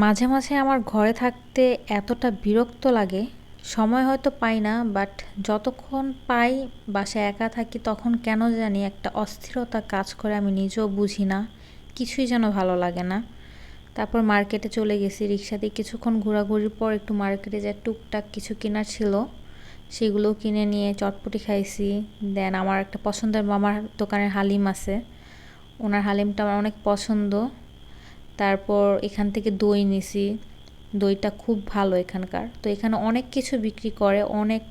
মাঝে মাঝে আমার ঘরে থাকতে এতটা বিরক্ত লাগে, সময় হয়তো পাই না বাট যতক্ষণ পাই বাসায় একা থাকি তখন কেন জানি একটা অস্থিরতা কাজ করে, আমি নিজেও বুঝি না, কিছুই যেন ভালো লাগে না। তারপর মার্কেটে চলে গেছি, রিক্সা দিয়ে কিছুক্ষণ ঘোরাঘুরির পর একটু মার্কেটে যে টুকটাক কিছু কেনার ছিল, সেগুলো কিনে নিয়ে চটপটি খাইছি। দেন আমার একটা পছন্দের মামার দোকানের হালিম আছে, ওনার হালিমটা আমার অনেক পছন্দ। তারপর এখান থেকে দই নিছি। দইটা খুব ভালো এখানকার। তো এখানে অনেক কিছু বিক্রি করে, অনেক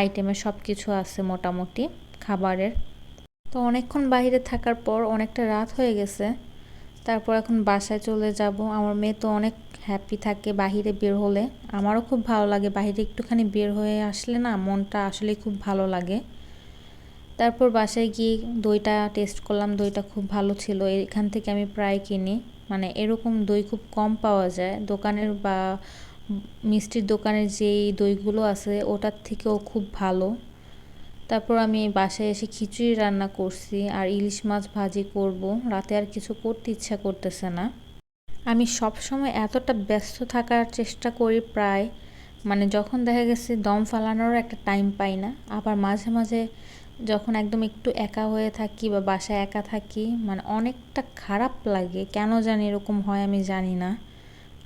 আইটেমের সব কিছু আছে মোটামুটি খাবারের। তো অনেকক্ষণ বাইরে থাকার পর অনেকটা রাত হয়ে গেছে। তারপর এখন বাসায় চলে যাব। আমার মেয়ে তো অনেক হ্যাপি থাকে বাহিরে বের হলে। আমারও খুব ভালো লাগে বাহিরে একটুখানি বের হয়ে আসলে না মনটা আসলে খুব ভালো লাগে। তারপর বাসায় গিয়ে দইটা টেস্ট করলাম, দইটা খুব ভালো ছিল। এখান থেকে আমি প্রায় কিনি। মানে এরকম দই খুব কম পাওয়া যায়। দোকানের বা মিষ্টির দোকানের যেই দইগুলো আছে, ওটার থেকেও খুব ভালো। তারপর আমি বাসায় এসে খিচুড়ি রান্না করছি আর ইলিশ মাছ ভাজি করব। রাতে আর কিছু করতে ইচ্ছা করতেছে না। আমি সব সময় এতটা ব্যস্ত থাকার চেষ্টা করি প্রায়। মানে যখন দেখা গেছে দম ফালানোরও একটা টাইম পাই না, আবার মাঝে মাঝে যখন একদম একটু একা হয়ে থাকি বা বাসায় একা থাকি মানে অনেকটা খারাপ লাগে। কেন জানি এরকম হয় আমি জানি না।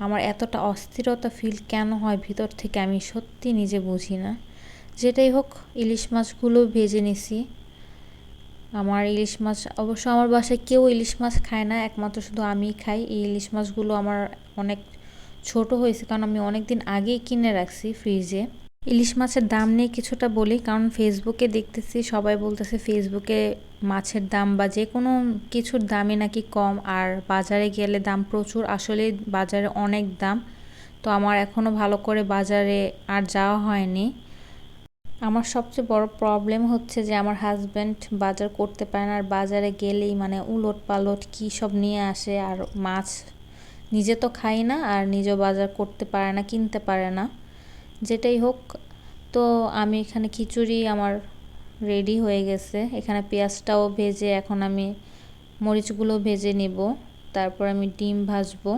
আমার এতটা অস্থিরতা ফিল কেন হয় ভিতর থেকে আমি সত্যি নিজে বুঝি না। যেটাই হোক, ইলিশ মাছগুলো ভেজে নিছি। আমার ইলিশ মাছ, অবশ্য আমার বাসায় কেউ ইলিশ মাছ খায় না, একমাত্র শুধু আমিই খাই। এই ইলিশ মাছগুলো আমার অনেক ছোট হয়েছে, কারণ আমি অনেক দিন আগেই কিনে রাখছি ফ্রিজে ইলিশ মাছের দাম নিয়ে কিছুটা বলি, কারণ ফেসবুকে দেখতেছি সবাই বলতেছে ফেসবুকে মাছের দাম বা যে কোনো কিছুর দামই নাকি কম, আর বাজারে গেলে দাম প্রচুর আসলে বাজারে অনেক দাম। তো আমার এখনও ভালো করে বাজারে আর যাওয়া হয়নি। আমার সবচেয়ে বড় প্রবলেম হচ্ছে যে আমার হাজব্যান্ড বাজার করতে পারে না, আর বাজারে গেলেই মানে উলট পালট কী সব নিয়ে আসে, আর মাছ নিজে তো খাই না, আর নিজেও বাজার করতে পারে না, কিনতে পারে না। যেটাই হোক, তো আমি এখানে খিচুড়ি আমার রেডি হয়ে গেছে। এখানে পেঁয়াজটাও ভেজে এখন আমি মরিচগুলো ভেজে নেব। তারপর আমি ডিম ভাজবো।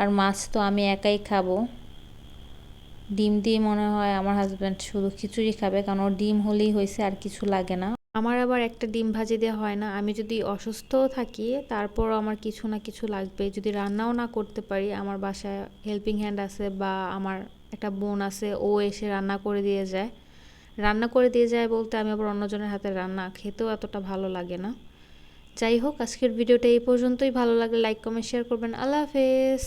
আর মাছ তো আমি একাই খাব। ডিম দিয়ে মনে হয় আমার হাজব্যান্ড শুধু খিচুড়ি খাবে, কারণ ওর ডিম হলেই হয়েছে আর কিছু লাগে না। আমার আবার একটা ডিম ভাজি দেওয়া হয় না। আমি যদি অসুস্থ থাকি তারপর আমার কিছু না কিছু লাগবে। যদি রান্নাও না করতে পারি, আমার বাসায় হেল্পিং হ্যান্ড আছে বা আমার একটা বোন আছে, ও এসে রান্না করে দিয়ে যায়। রান্না করে দিয়ে যায় বলতে আমি আবার অন্যজনের হাতে রান্না খেতেও এতটা ভালো লাগে না। যাই হোক, আজকের ভিডিওটা এই পর্যন্তই। ভালো লাগলে লাইক কমেন্ট শেয়ার করবেন। আল্লাহ হাফেজ।